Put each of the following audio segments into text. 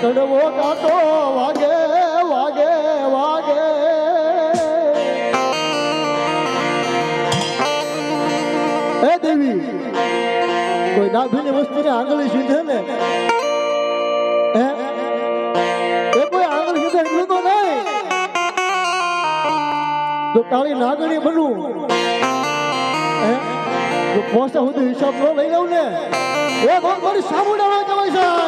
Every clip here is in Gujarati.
કડવો કાંટો વાગે વાગે વાગે. હે દેવી, કોઈ ડાભીની વસ્તુ ને આંગળી સીધે ને? એ કોઈ આંગળી સીધે એટલું તો નહીં. જો કાળી નાગણી બનું હે પોસા સુધી ન લઈ લઉં ને એ કોણ મારી સામુડાવા કહેવાય સાહેબ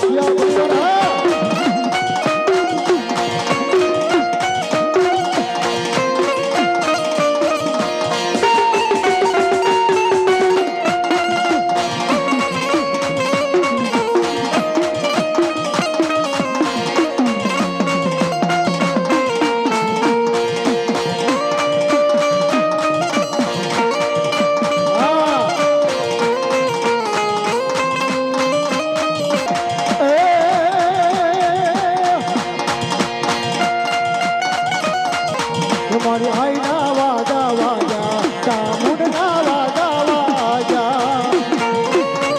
तुम्हारी आईना वादा वादा काम